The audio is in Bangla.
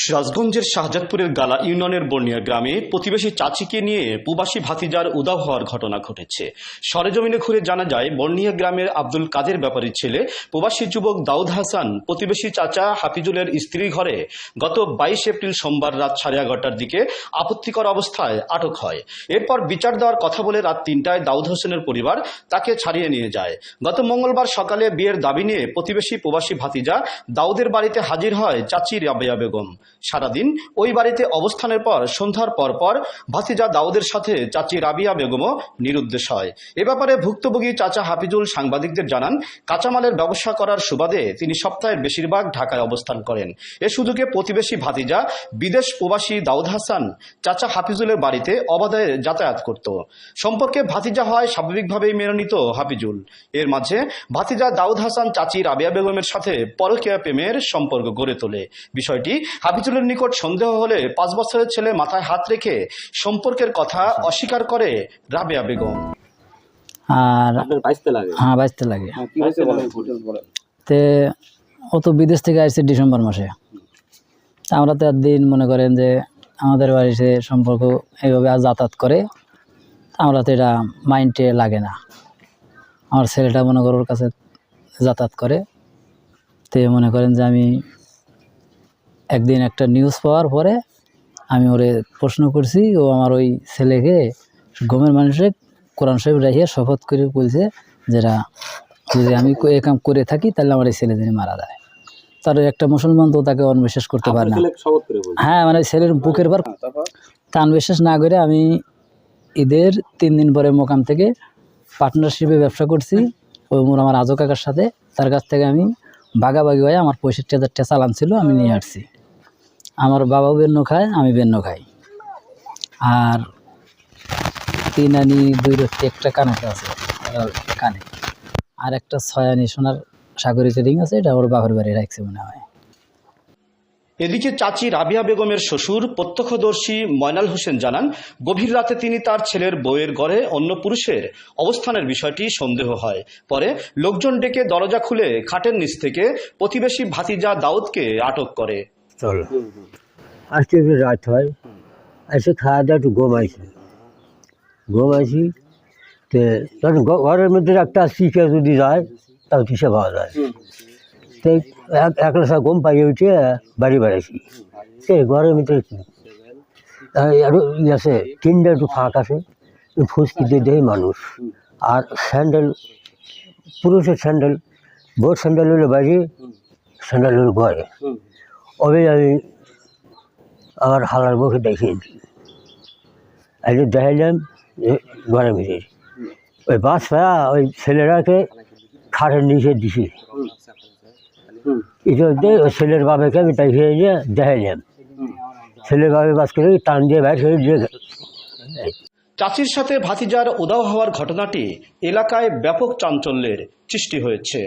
সিরাজগঞ্জের শাহজাদপুরের গালা ইউনিয়নের বর্ণিয়া গ্রামে প্রতিবেশী চাচিকে নিয়ে প্রবাসী ভাতিজার উদাও হওয়ার ঘটনা ঘটেছে। সরেজমিনে ঘুরে জানা যায়, বর্ণিয়া গ্রামের আব্দুল কাদের ব্যাপারীর ছেলে, প্রবাসী যুবক দাউদ হাসান, প্রতিবেশী চাচা হাফিজুলের স্ত্রী ঘরে গত বাইশ এপ্রিল সোমবার রাত সাড়ে এগারোটার দিকে আপত্তিকর অবস্থায় আটক হয়। এরপর বিচার দেওয়ার কথা বলে রাত তিনটায় দাউদ হোসেনের পরিবার তাকে ছাড়িয়ে নিয়ে যায়। গত মঙ্গলবার সকালে বিয়ের দাবি নিয়ে প্রতিবেশী প্রবাসী ভাতিজা দাউদের বাড়িতে হাজির হয় চাচি রাবেয়া বেগম। সারাদিন ওই বাড়িতে অবস্থানের পর, সন্ধ্যার পর পর ভাতিজা দাউদের সাথে চাচি রাবিয়া বেগমও নিরুদ্দেশ হয়। এ ব্যাপারে ভুক্তভোগী চাচা হাফিজুল সাংবাদিকদের জানান, কাঁচামালের ব্যবসা করার সুবাদে তিনি সপ্তাহের বেশিরভাগ ঢাকায় অবস্থান করেন। এ সুযোগে প্রতিবেশী ভাতিজা বিদেশ প্রবাসী দাউদ হাসান চাচা হাফিজুলের বাড়িতে অবাধে যাতায়াত করত। সম্পর্কে ভাতিজা হয় স্বাভাবিকভাবেই মেনে নিত হাফিজুল। এর মাঝে ভাতিজা দাউদ হাসান চাচি রাবিয়া বেগমের সাথে পরকীয়া প্রেমের সম্পর্ক গড়ে তোলে। বিষয়টি হাফিজুলের নিকট সন্দেহ হলে পাঁচ বছরের ছেলে মাথায় হাত রেখে সম্পর্কের কথা অস্বীকার করে রাবেয়া বেগম। আর আপনার বাইশতে লাগে? হ্যাঁ বাঁচতে লাগে। হ্যাঁ, তে ও তো বিদেশ থেকে আসছে ডিসেম্বর মাসে। আমরা তো একদিন মনে করেন যে আমাদের বাড়িতে সম্পর্ক এইভাবে আজ যাতায়াত করে আমরা তো এটা মাইন্ডে লাগে না। আমার ছেলেটা মনে করো ওর কাছে যাতায়াত করে। তে মনে করেন যে আমি একদিন একটা নিউজ পাওয়ার পরে আমি ওরে প্রশ্ন করছি ও আমার ওই ছেলেকে গমের মানুষে কোরআন সাহেব রাখিয়ে শপথ করে বলছে যেটা যদি আমি এ কাম করে থাকি তাহলে আমার এই ছেলে যিনি মারা যায়। তার ওই একটা মুসলমান তো তাকে অনবিশ্বাস করতে পারে না। হ্যাঁ মানে ছেলের বুকের বার হ্যাঁ, তা বিশ্বাস না করে আমি ঈদের তিন দিন পরে মোকাম থেকে পার্টনারশিপে ব্যবসা করছি। ওই মোর আমার আজো কাকার সাথে। তার কাছ থেকে আমি বাগাবাগি হয়ে আমার পঁয়ষট্টি হাজার টাকা চালান ছিল আমি নিয়ে আসছি। আমার বাবাও বেন্ন খায়, আমি বেন্ন খাই। আর তিন আনি দুই রত্তি একটা কানেতে আছে কানে। আর একটা ছয় আনি সোনার সাগরিত রিং আছে, এটা ওর বাপের বাড়ি রাখছে মনে হয়। এদিকে চাচি রাবিয়া বেগমের শ্বশুর প্রত্যক্ষদর্শী ময়নাল হোসেন জানান, গভীর রাতে তিনি তার ছেলের বউয়ের ঘরে অন্য পুরুষের অবস্থানের বিষয়টি সন্দেহ হয়। পরে লোকজন ডেকে দরজা খুলে খাটের নিচ থেকে প্রতিবেশী ভাতিজা দাউদকে আটক করে। চলো। আজকে একটু রাত হয় এসে খাওয়া দাওয়া একটু ঘুমাইছি। ঘুমাইছি তে তখন ঘরের মধ্যে একটা শিখে যদি যায় তাও কিসে পাওয়া যায়? তো এক একলা সব ঘুম পাইয়ে উঠে বাড়ি বেড়াইছি। সে ঘরের মধ্যে কি? আর একটু ই আছে তিনটা একটু ফাঁক আছে ফুসকি দিয়ে দেয় মানুষ। আর স্যান্ডেল পুরুষের স্যান্ডেল বোর স্যান্ডেল হলো বাইরে স্যান্ডেল হলো ঘরে। ওই আমি আমার হালার মুখে দেখিয়েছি একটু দেখাইলাম যে ঘরে ভিতরে। ওই বাস পায়া ওই ছেলেরাকে খাটের নিচে দিছি। ইতিমধ্যে ওই ছেলের বাবাকে আমি দেখিয়ে নিয়ে দেখাইলাম। ছেলের বাবা বাস করে টান দিয়ে বাইর করে দিয়ে চাচির সাথে ভাতিজার উদাও হওয়ার ঘটনাটি এলাকায় ব্যাপক চাঞ্চল্যের সৃষ্টি হয়েছে।